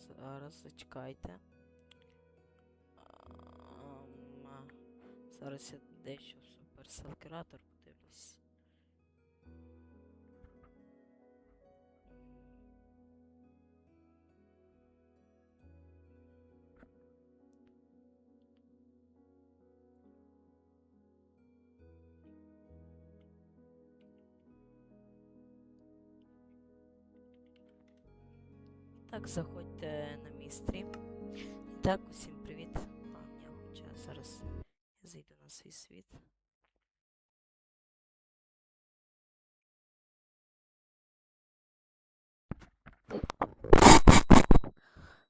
зараз зачекайте. Зараз я дещо в Creator подивлюсь. Так, заходьте на мій стрім. І так, усім привіт. А, ні, хоча зараз я зайду на свій світ.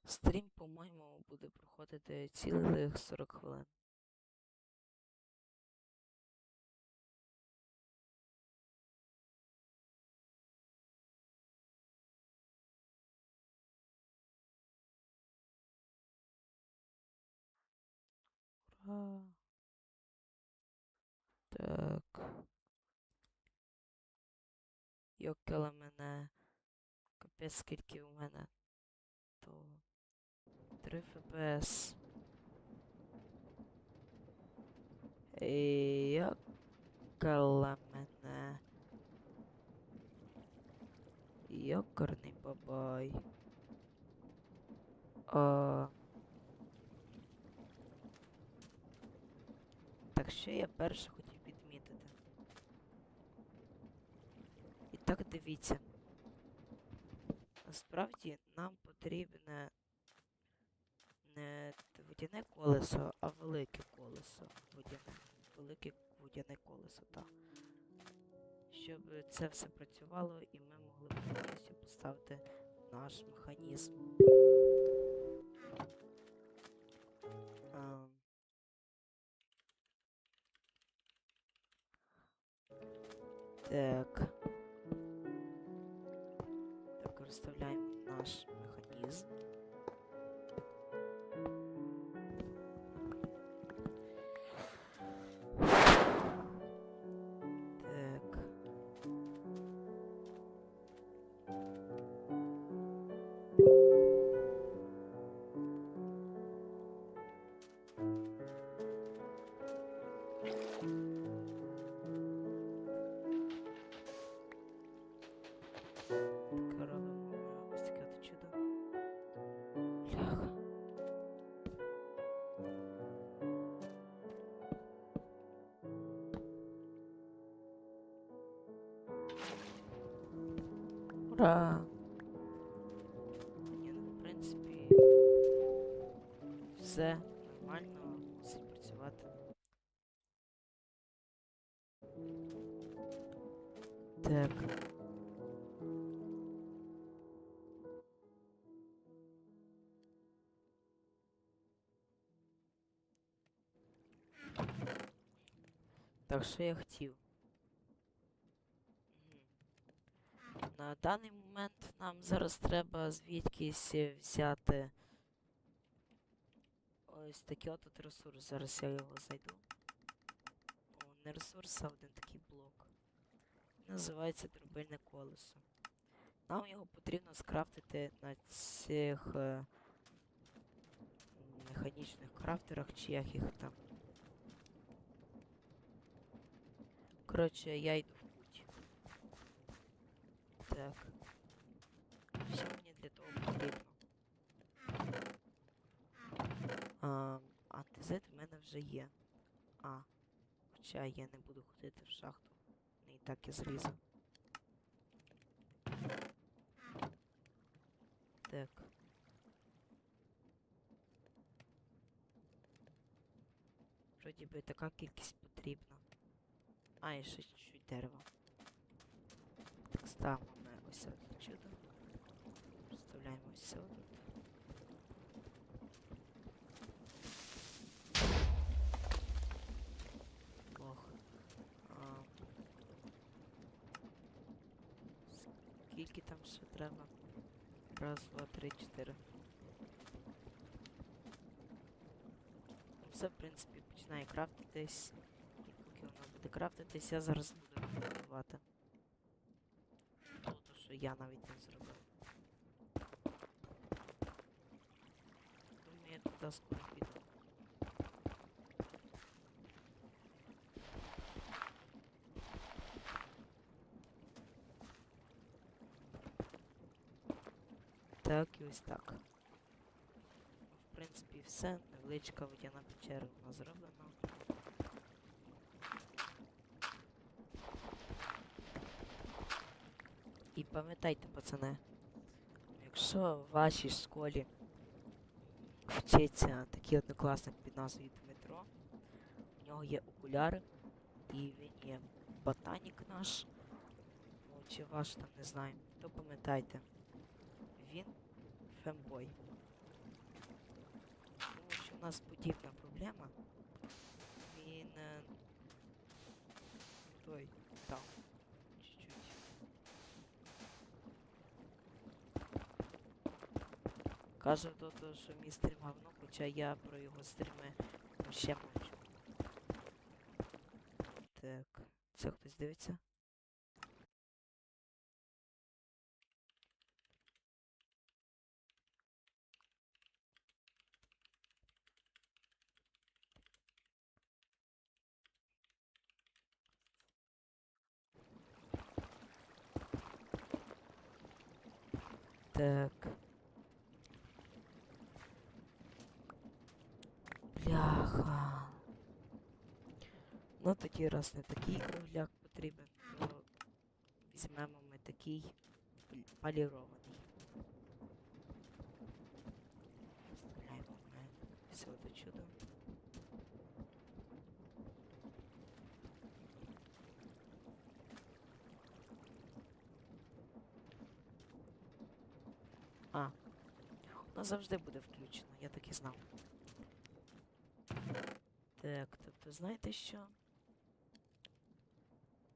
Стрім, по-моєму, буде проходити цілих 40 хвилин. Так. Йокела мене. Капець, скільки у мене. То 3 FPS. Йокела мене. Йокарний бабай. А... Так що я перше хотів відмітити. І так дивіться. Насправді нам потрібне не водяне колесо, а велике колесо. Водяне. Велике водяне колесо, так. Щоб це все працювало і ми могли повністю поставити наш механізм. Так. Так, наш механізм. Так. Так, робимо Ура! Ні, ну, в принципі, все нормально, мусить працювати. Так. Так, що я хотів? На даний момент нам зараз треба звідкись взяти ось такий от ресурс. Зараз я його зайду. О, не ресурс, а один такий блок. Називається дробильне колесо. Нам його потрібно скрафтити на цих е, механічних крафтерах, чи як їх там. Коротше, я йду. Так. Що мені для того потрібно? А, антизит в мене вже є. А. Хоча я не буду ходити в шахту. Не і так я зрізав. Так. Вроді би така кількість потрібна. А, і ще чуть-чуть дерева. Так, ставимо ось це чудо. Вставляємо ось це. Плохо. А, скільки там ще треба? Раз, два, три, чотири. Все, в принципі, починає крафтитись. І поки воно буде крафтитись, я зараз буду що я навіть не зробив. туди скоро піду. Так і ось так. В принципі, все. Невеличка водяна печера у нас зроблена. І пам'ятайте, пацани, якщо в вашій школі вчиться такий однокласник під назвою Дмитро, у нього є окуляри, і він є ботанік наш, ну, чи ваш там не знаю, то пам'ятайте, він фембой. Тому що у нас подібна проблема. Він е, той там чуть-чуть. Каже то, що мій стрім говно, хоча я про його стріми ще мовчу. Так, це хтось дивиться? Так. Бляха. Ну тоді раз не такий кругляк потрібен, то візьмемо ми такий полірований. Вставляємо ми все до чудо. А, воно завжди буде включено, я так і знав. Так, тобто, знаєте що?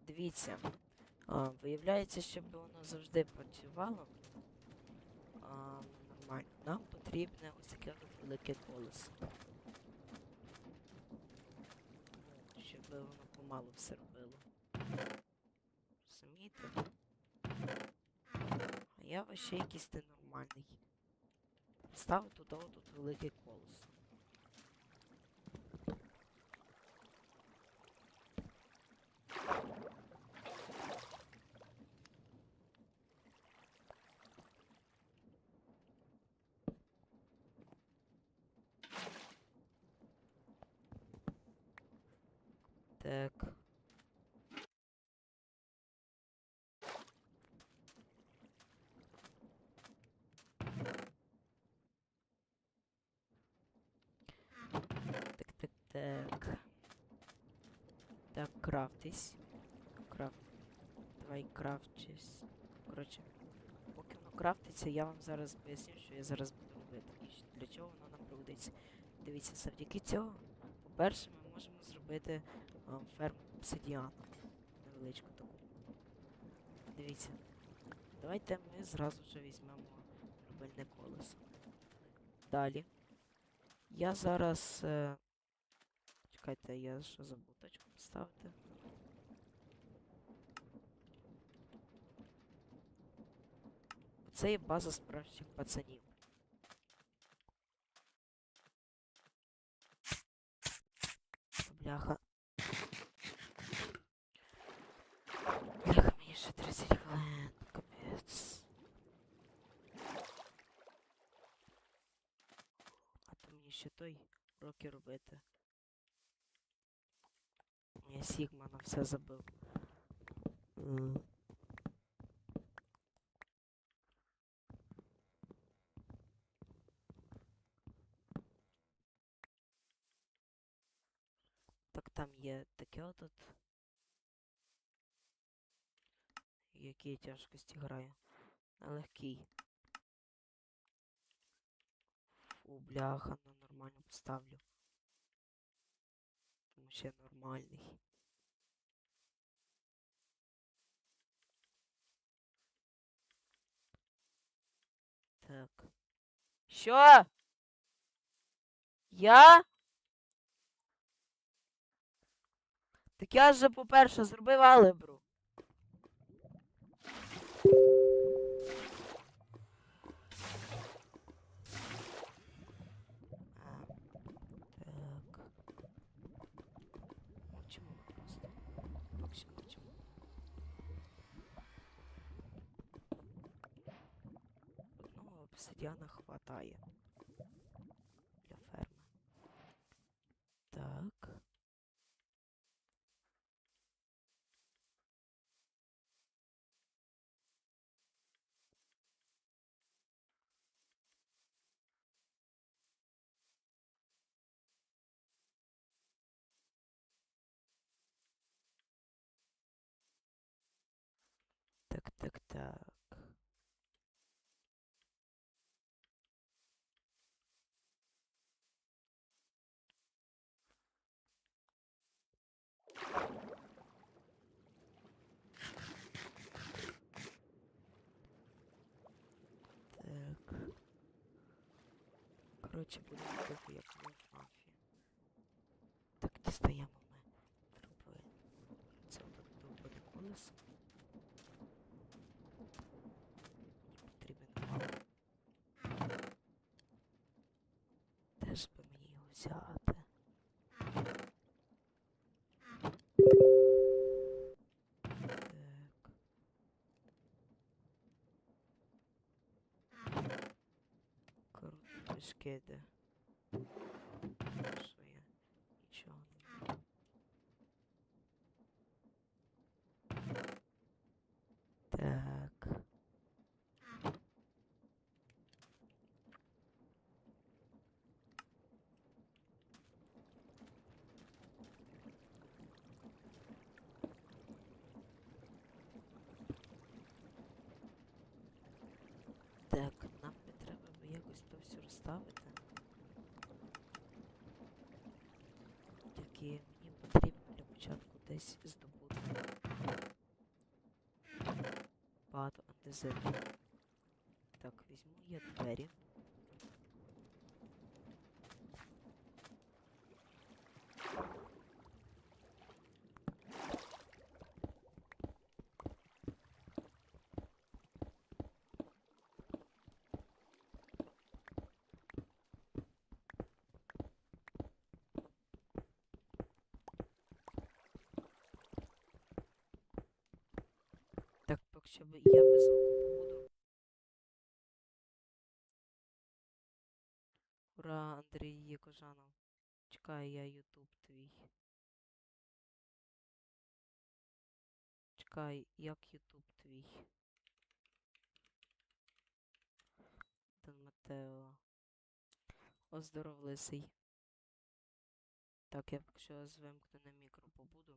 Дивіться. А, виявляється, щоб воно завжди працювало. А, нормально. Нам потрібне ось таке велике колесо. Щоб воно помалу все робило. Розумієте? А я вообще якийсь ненормальний. Ставив туди тут велике колесо. Так. Так, так, так. Так, крафтись. Крафт. Давай крафтись. Коротше, поки воно крафтиться, я вам зараз поясню, що я зараз буду робити. І для чого воно нам пригодиться. Дивіться, завдяки цього, по-перше, ми можемо зробити ферму обсидіану. Невеличку таку. Дивіться. Давайте ми зразу вже візьмемо рубельне колесо. Далі. Я зараз. Е... Чекайте, я що забув точку поставити. Це є база справжніх пацанів. Бляха. Бляха, мені ще 30 хвилин. Капець. А то мені ще той уроки робити. Я Сігма на все забив. М. Так там є таке отут. Які я тяжкості граю. На легкий. Фу, бляха, ну нормально поставлю. Тому що я нормальний. Так. Що? Я? Так я же, по-перше, зробив алебру. Ну, Сидяна хватає. Коротше, буде трохи як в мафії. Так, дістаємо ми труби. Це довбане колесо. esquerda. Все. Тільки мені потрібно для початку десь здобути багато андезиту. Так, візьму я двері. Так, поки що би- я без звуку побуду. Ура, Андрій Кожанов. Чекай, я Ютуб твій. Чекай, як Ютуб твій? Дон Матео. Оздоров лисий. Так, я поки що з вимкненим мікро побуду.